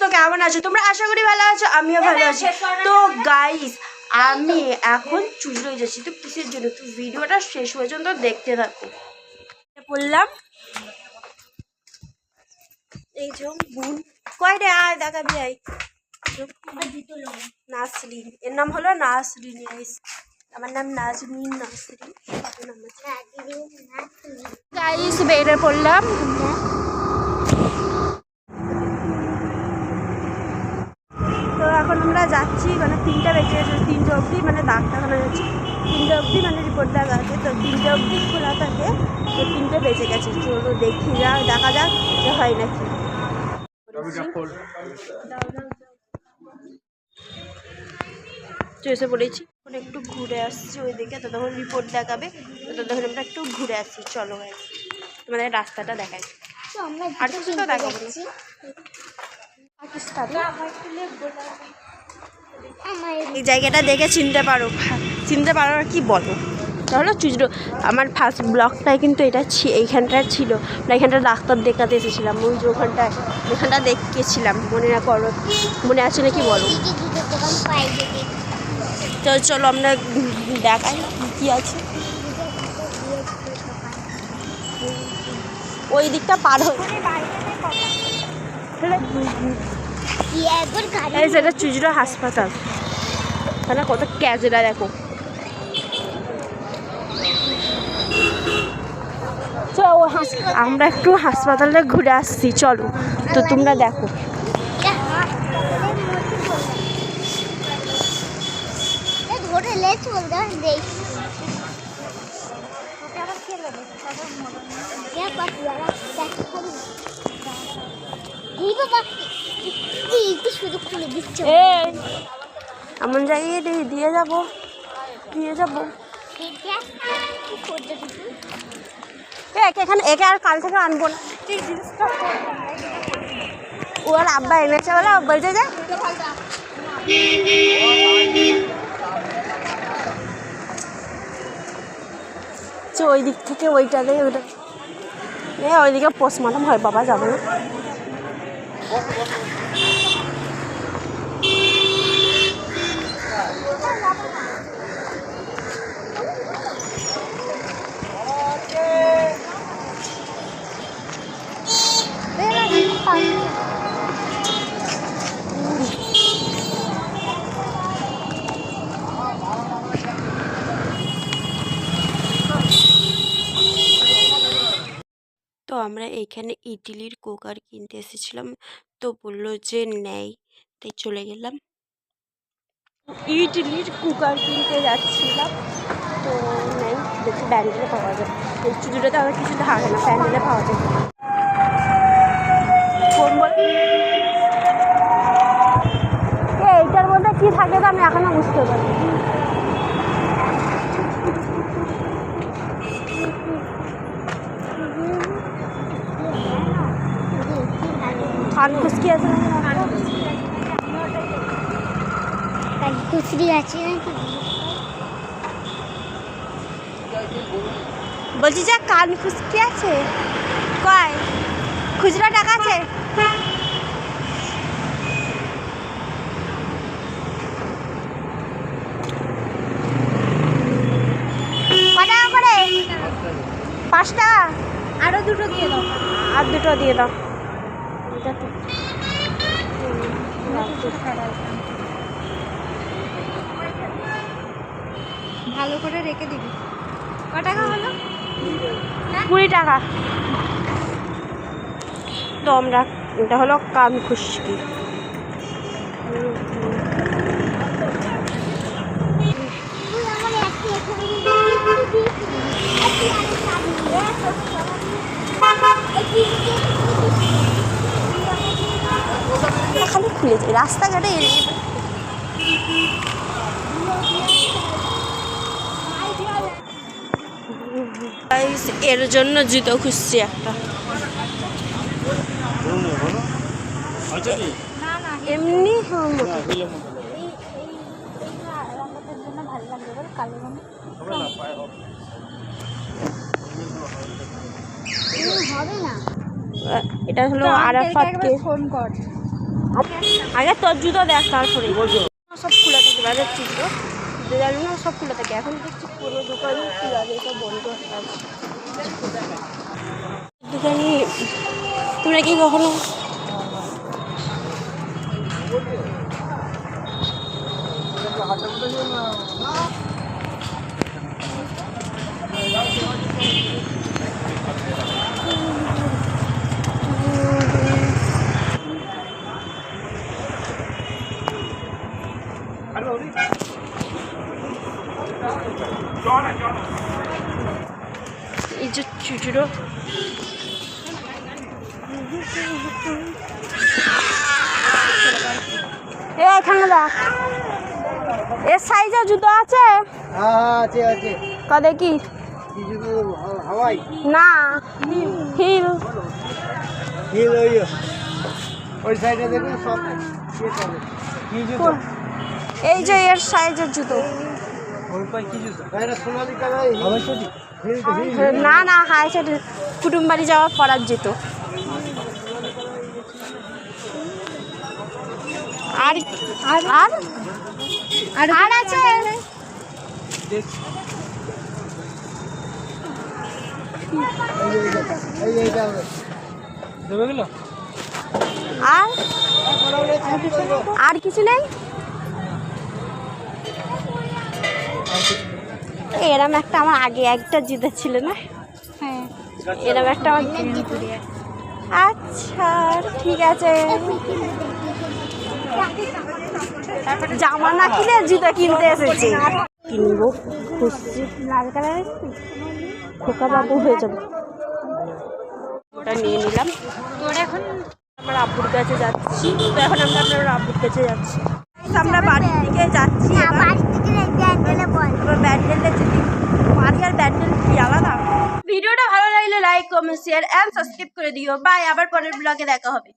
তো কেমন আছো? তোমরা আশা করি ভালো আছো আমিও ভালো আছি। তো গাইস আমি এখন চুজরো যাচ্ছি। তো কিসের জন্য? তো ভিডিওটা শেষ পর্যন্ত দেখতে থাকো। বললাম এই যে বোন। কয় রে? আয় দেখা দিয়ে নাসরিন। এর নাম হলো নাসরিন আমার নাম নাজমিন নাসরিন। গাইস বেড়ে পড়লাম তো এখন আমরা যাচ্ছি মানে তিনটা বেজে গেছে তিনটে অবধি মানে ডাক্তারখানা যাচ্ছি। তিনটে অবধি মানে রিপোর্ট দেখা আছে তো তিনটে অবধি খোলা থাকে তো তিনটে বেজে গেছে। চলো দেখি যা দেখা যাক যে হয় নাকি। এসে পড়েছি এখন একটু ঘুরে আসছি ওইদিকে তো তখন রিপোর্ট দেখাবে তো তখন আমরা একটু ঘুরে আসছি চলো ভাই তোমাদের রাস্তাটা দেখাই। আর কিছু তো দেখাবো পাকিস্তানি? এই জায়গাটা দেখে চিনতে পারো। চিনতে পারো আর কি বলো। তাহলে চুজরো আমার ফার্স্ট ব্লগটাই কিন্তু এটা এইখানটার ছিল। আমরা এখানটা ডাক্তার দেখাতে এসেছিলাম। ওই যে ওখানটায় ওখানটা দেখেছিলাম মনে না করো মনে আছে নাকি বলো? তো চলো আমরা দেখাই কী আছে। ওই দিকটা পার হয়ে সেটা চুজরো হাসপাতাল। এখানে কত ক্যাজেরা দেখো। আমরা একটু হাসপাতালে ঘুরে আসছি, চলো। তো তোমরা দেখো। শুধু খুলে দিচ্ছ এমন জায়গায় দিয়ে- যাব। দিয়ে যাব। এখানে একে আর কাল থেকে আনব না। ও আর আব্বা এনেছে বলে বলছে যে ওই দিক থেকে ওইটা দেয় ওইটা ওইদিকে পোস্টমর্টম হয়, বাবা যাবে না তো আমরা এইখানে ইডলির কুকার কিনতে এসেছিলাম। তো বলল যে, নেই। তাই চলে গেলাম। ইডলির কুকার কিনতে যাচ্ছিলাম। তো নেই, দেখি ব্যান্ডেলে পাওয়া যায়। এই চুড়িটাতে আমার কিছু থাকে না, ব্যান্ডেলে পাওয়া যায়। এইটার মধ্যে কি থাকে তো আমি এখনও বুঝতে পারি কান খুশকি আছে? খুচরি আছে বলছি যে কান খুশকি আছে? কয়? খুচরা টাকা আছে? ক টাকা করে? পাঁচ টাকা। আরও দুটো দিয়ে দাও। আর দুটো দিয়ে দাও। এটা তো ভালো করে রেখে দিবি। ক টাকা হলো? কুড়ি টাকা। তো আমরা এটা হলো কান খুশকি খালি খুলে যায় রাস্তাঘাটে এর জন্য জুতো খুঁজছি একটা। না না এমনি হ্যাঁ, এটা হলো আরাফাতকে। ফোন কর। আগে তোর জুতো দেখ, তারপরে। সব খোলা থাকে, বাজার চিত্র। জানি না, সব খোলা থাকে। এখন দেখছি কোনো দোকান খোলা বন্ধ আছে দোকানি কি কখনো এই এ এখানে দেখ। এর সাইজের জুতো আছে? হ্যাঁ আছে আছে। ক দেখি। কি হাওয়াই? না হিল। হিল ওই ওই সাইডে দেখুন সব কি জুতো? এই যে এর সাইজের জুতো। না না হাই সাইড কুটুম বাড়ি যাওয়ার পরার জুতো। আর আর আর আর আছে? আর আর কিছু নেই? এরম একটা আমার আগে একটা জুতো ছিল না? হ্যাঁ। এরম একটা আমার আচ্ছা ঠিক আছে। জামা না কিনে জুতো কিনতে এসেছি। কিনবো খুঁজছি। লাল কালারের খোকা বাবু হয়ে যাব। ওটা নিয়ে নিলাম। তোর এখন আমরা আব্বুর কাছে যাচ্ছি। তো এখন আমরা আপনার আব্বুর কাছে যাচ্ছি। আমরা বাড়ির দিকে যাচ্ছি এবার। বাড়ি থেকে ব্যান্ডেলে ব্যান্ডেলটা যদি বাড়ি আর ব্যান্ডেল কি আলাদা? ভিডিওটা ভালো লাগলে like comment share and subscribe করে দিও। বাই আবার পরের ব্লগে দেখা হবে।